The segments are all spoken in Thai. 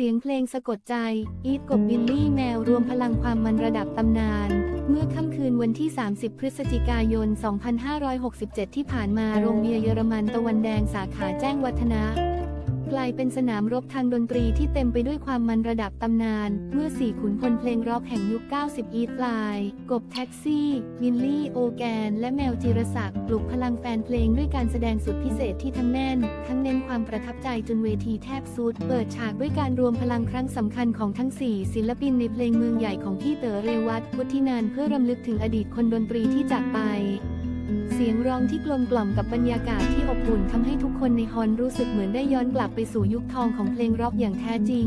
เสียงเพลงสะกดใจ อีทกบบิลลี่แมวรวมพลังความมันระดับตำนาน เมื่อค่ำคืนวันที่ 30 พฤศจิกายน 2567 ที่ผ่านมาโรงเบียร์เยอรมันตะวันแดงสาขาแจ้งวัฒนะ กลายเป็นสนามรบทางดนตรีที่เต็มไปด้วยความมันระดับตำนาน เมื่อสี่ขุนพลเพลงร็อกแห่งยุค 90 อีทไลน์กบแท็กซี่วินลี่ โอแกน และแมวจิรศักดิ์ปลุกพลังแฟนเพลงด้วยการแสดงสุดพิเศษที่ทั้งแน่น ทั้งเน้นความประทับใจจนเวทีแทบสุด เปิดฉากด้วยการรวมพลังครั้งสำคัญของทั้ง 4 ศิลปินในเพลงเมืองใหญ่ของพี่เต๋อเรวัตพุทธินันเพื่อรำลึกถึงอดีตคนดนตรีที่จากไป เสียงร้องที่กลมกล่อมกับบรรยากาศที่อบอุ่นทำให้ทุกคนในฮอนรู้สึกเหมือนได้ย้อนกลับไปสู่ยุคทองของเพลงร็อกอย่างแท้จริง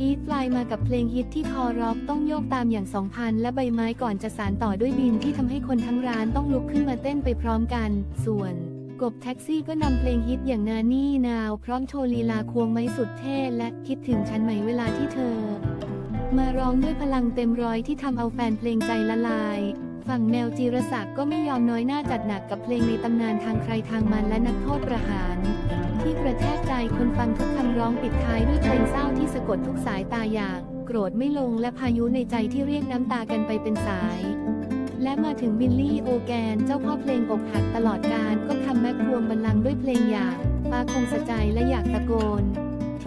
อีทฟลายมากับเพลงฮิตที่คอร็อกต้องโยกตามอย่างสองพันและใบไม้ก่อนจะสารต่อด้วยบินที่ทำให้คนทั้งร้านต้องลุกขึ้นมาเต้นไปพร้อมกัน ส่วนกบแท็กซี่ก็นำเพลงฮิตอย่างนานี่นาว พร้อมโชว์ลีลาควงไม้สุดเท่และคิดถึงฉันไหมเวลาที่เธอ มาร้องด้วยพลังเต็มร้อยที่ทำเอาแฟนเพลงใจละลาย ฝั่งแมวจีรศักดิ์ก็ไม่ยอมน้อยหน้าจัดหนักกับเพลงในตำนานทางใครทางมันและนักโทษประหาร ที่กระแทกใจคนฟังทุกคำร้องปิดท้ายด้วยเพลงเศร้าที่สะกดทุกสายตาอย่างโกรธไม่ลงและพายุในใจที่เรียกน้ำตากันไปเป็นสาย และมาถึงบิลลี่โอแกนเจ้าพ่อเพลงอกหักตลอดการก็ทำแม็กทวงบัลลังก์ด้วยเพลงอย่างฟ้าคงสะใจและอยากตะโกน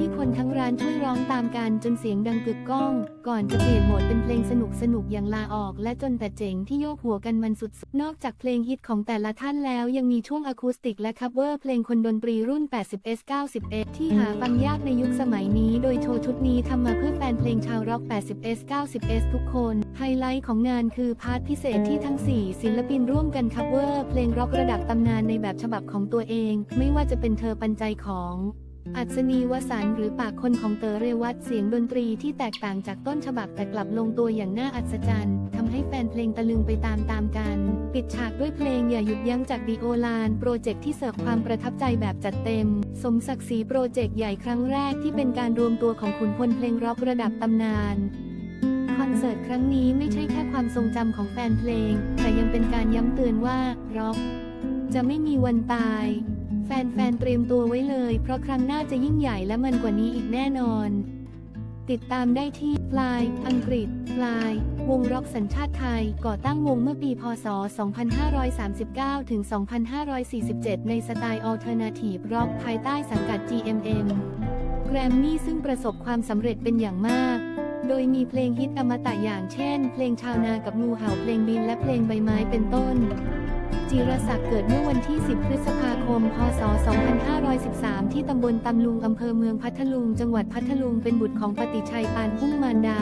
ที่คนทั้งร้านช่วยร้องตามกันจนเสียงดังกึกก้อง ก่อนจะเปลี่ยนโหมดเป็นเพลงสนุกสนุกๆอย่างลาออก และจนแต่เจ๋งที่โยกหัวกันมันสุดๆ นอกจากเพลงฮิตของแต่ละท่านแล้วยังมีช่วงอะคูสติกและคัฟเวอร์เพลงคนดนตรีรุ่น 80s 90s ที่หาฟังยากในยุคสมัยนี้ โดยโชว์ชุดนี้ทำมาเพื่อแฟนเพลงชาวร็อก 80s 90s ทุกคน ไฮไลท์ของงานคือพาร์ทพิเศษที่ทั้ง 4 ศิลปินร่วมกันคัฟเวอร์เพลงร็อกระดับตำนานในแบบฉบับของตัวเอง ไม่ว่าจะเป็นเธอปันใจของ อัศนีวสันหรือปากคนของเต๋อเรวัตเสียงดนตรีที่แตกต่างจากต้นฉบับแต่กลับลงตัวอย่างน่าอัศจรรย์ทำให้แฟนเพลงตะลึงไปตามๆกัน ปิดฉากด้วยเพลงอย่าหยุดยั้งจากดีโอลาน โปรเจกต์ที่เสิร์ฟความประทับใจแบบจัดเต็ม สมศักดิ์ศรีโปรเจกต์ใหญ่ครั้งแรกที่เป็นการรวมตัวของขุนพลเพลงร็อกระดับตำนานคอนเสิร์ตครั้งนี้ไม่ใช่แค่ความทรงจำของแฟนเพลง แต่ยังเป็นการย้ำเตือนว่าร็อกจะไม่มีวันตาย แฟนๆ เตรียมตัวไว้เลย เพราะครั้งหน้าจะยิ่งใหญ่และมันกว่านี้อีกแน่นอน ติดตามได้ที่ Fly อังกฤษ Fly วงร็อกสัญชาติไทย ก่อตั้งวงเมื่อปี พศ 2539 ถึง 2547 ในสไตล์อ Alternative Rock ภายใต้สังกัด GMM แกรมมี่ซึ่งประสบความสำเร็จเป็นอย่างมาก โดยมีเพลงฮิตอมตะอย่างเช่น เพลงชาวนากับงูเห่าเพลงบินและเพลงใบไม้เป็นต้น จิรศักดิ์เกิดเมื่อวันที่ 10 พฤษภาคม พศ 2513 ที่ตำบลตำลุงอำเภอเมืองพัทลุง จังหวัดพัทลุง เป็นบุตรของปฏิชัยปานพุ่งมารดา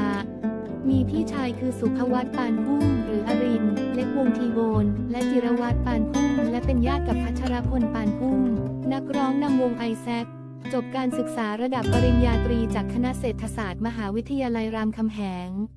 มีพี่ชายคือสุภวัตปานพุ่งหรืออริน เล็กวงทีโบน และจิรวัตปานพุ่ง และเป็นญาติกับพัชรพลปานพุ่ง นักร้องนำวงไอแซคจบการศึกษาระดับปริญญาตรีจากคณะเศรษฐศาสตร์ มหาวิทยาลัยรามคำแหง